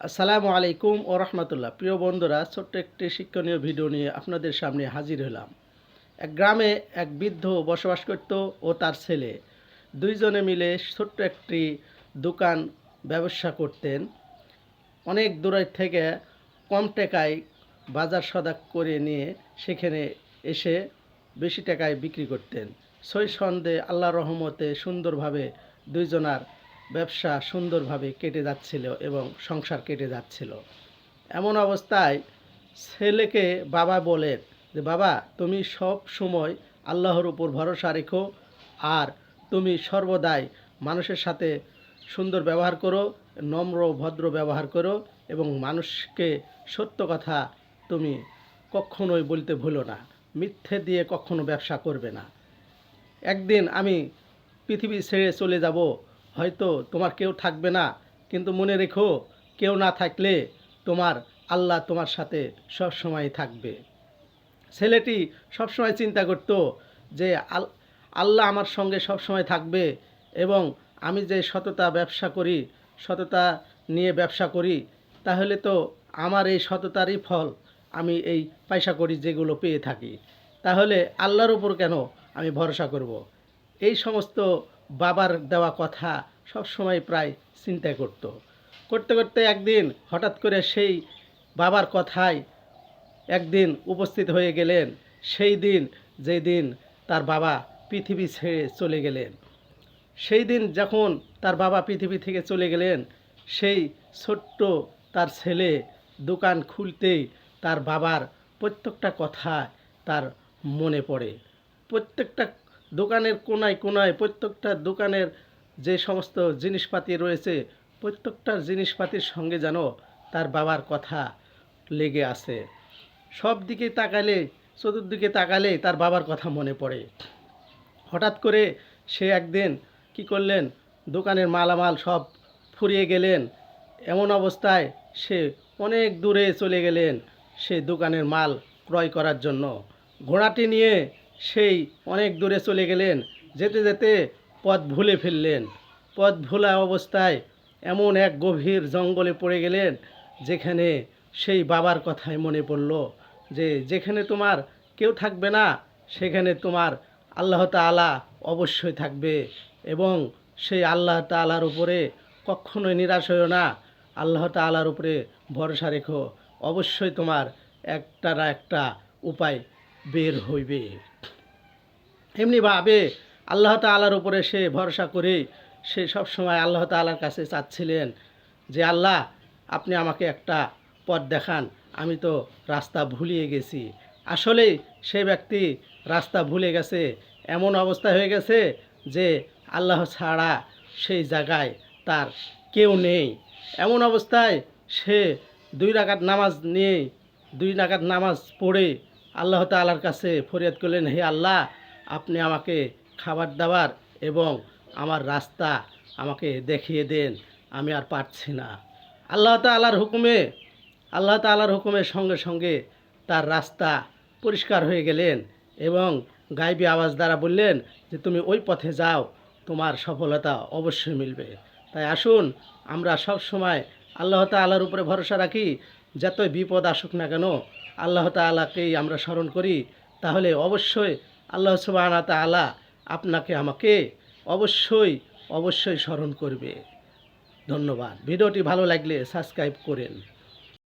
আসসালামু আলাইকুম ও রহমতুল্লাহ। প্রিয় বন্ধুরা, ছোট্ট একটি শিক্ষণীয় ভিডিও নিয়ে আপনাদের সামনে হাজির হলাম। এক গ্রামে এক বৃদ্ধ বসবাস করত ও তার ছেলে। দুইজনে মিলে ছোট্ট একটি দোকান ব্যবসা করতেন। অনেক দূরের থেকে কম টাকায় বাজার সদা করে নিয়ে সেখানে এসে বেশি টাকায় বিক্রি করতেন। সই সন্ধে আল্লাহ রহমতে সুন্দরভাবে দুইজনার ব্যবসা সুন্দরভাবে কেটে যাচ্ছিল এবং সংসার কেটে যাচ্ছিল। এমন অবস্থায় ছেলেকে বাবা বলেন যে, বাবা, তুমি সব সময় আল্লাহর উপর ভরসা রেখো আর তুমি সর্বদাই মানুষের সাথে সুন্দর ব্যবহার করো, নম্র, ভদ্র ব্যবহার করো এবং মানুষকে সত্য কথা তুমি কখনোই বলতে ভুলো না। মিথ্যে দিয়ে কখনো ব্যবসা করবে না। একদিন আমি পৃথিবী ছেড়ে চলে যাব হয়তো তোমার কেউ থাকবে না। কিন্তু মনে রেখো, কেউ না থাকলে তোমার আল্লাহ তোমার সাথে সব সময় থাকবে। ছেলেটি সবসময় চিন্তা করত যে, আল, আল্লাহ আমার সঙ্গে সবসময় থাকবে এবং আমি যে সততা ব্যবসা করি, সততা নিয়ে ব্যবসা করি, তাহলে তো আমার এই সততারই ফল আমি এই পয়সা করি যেগুলো পেয়ে থাকি। তাহলে আল্লাহর উপর কেন আমি ভরসা করব। এই সমস্ত বাবার দেওয়া কথা সবসময় প্রায় চিন্তা করত। করতে করতে একদিন হঠাৎ করে সেই বাবার কথায় একদিন উপস্থিত হয়ে গেলেন। সেই দিন যেই দিন তার বাবা পৃথিবী ছেড়ে চলে গেলেন। সেই দিন যখন তার বাবা পৃথিবী থেকে চলে গেলেন, সেই ছোট্ট তার ছেলে দোকান খুলতেই তার বাবার প্রত্যেকটা কথা তার মনে পড়ে। প্রত্যেকটা দোকানের কোনায় কোনায় প্রত্যেকটা দোকানের যে সমস্ত জিনিসপাতি রয়েছে, প্রত্যেকটা জিনিসপাতির সঙ্গে যেন তার বাবার কথা লেগে আছে। সব দিকে তাকালে, চতুর্দিকে তাকালে তার বাবার কথা মনে পড়ে। হঠাৎ করে সে একদিন কি করলেন, দোকানের মালামাল সব ফুরিয়ে গেলেন। এমন অবস্থায় সে অনেক দূরে চলে গেলেন সে দোকানের মাল ক্রয় করার জন্য। ঘোড়াটি নিয়ে সেই অনেক দূরে চলে গেলেন, যেতে যেতে পথ ভুলে ফেললেন। পথ ভোলা অবস্থায় এমন এক গভীর জঙ্গলে পড়ে গেলেন, যেখানে সেই বাবার কথাই মনে পড়ল যে, যেখানে তোমার কেউ থাকবে না, সেখানে তোমার আল্লাহ তাআলা অবশ্যই থাকবে এবং সেই আল্লাহ তাআলার উপরে কখনোই নিরাশ হইও না। আল্লাহ তাআলার উপরে ভরসা রেখো। অবশ্যই তোমার একটা একটা উপায় বের হইবে। এমনিভাবে আল্লাহ তালার উপরে সে ভরসা করে সে সব সময় আল্লাহ তালার কাছে চাচ্ছিলেন যে, আল্লাহ, আপনি আমাকে একটা পথ দেখান, আমি তো রাস্তা ভুলিয়ে গেছি। আসলেই সে ব্যক্তি রাস্তা ভুলে গেছে, এমন অবস্থা হয়ে গেছে যে আল্লাহ ছাড়া সেই জায়গায় তার কেউ নেই। এমন অবস্থায় সে দুই রাকাত নামাজ নিয়ে, দুই রাকাত নামাজ পড়ে আল্লাহ তাআলার কাছে ফরিয়াদ করলেন, হে আল্লাহ, আপনি আমাকে খাবার দাবার এবং আমার রাস্তা আমাকে দেখিয়ে দেন, আমি আর পারছি না। আল্লাহ তাআলার হুকুমে, আল্লাহ তাআলার হুকুমের সঙ্গে সঙ্গে তার রাস্তা পরিষ্কার হয়ে গেলেন এবং গাইবি আওয়াজ দ্বারা বললেন যে, তুমি ওই পথে যাও, তোমার সফলতা অবশ্যই মিলবে। তাই আসুন, আমরা সব সময় আল্লাহ তাআলার উপরে ভরসা রাখি যতই বিপদ আসুক না কেন, আল্লাহ তালাকেই আমরা স্মরণ করি। তাহলে অবশ্যই আল্লাহ সুবাহ তালা আপনাকে আমাকে অবশ্যই অবশ্যই স্মরণ করবে। ধন্যবাদ। ভিডিওটি ভালো লাগলে সাবস্ক্রাইব করেন।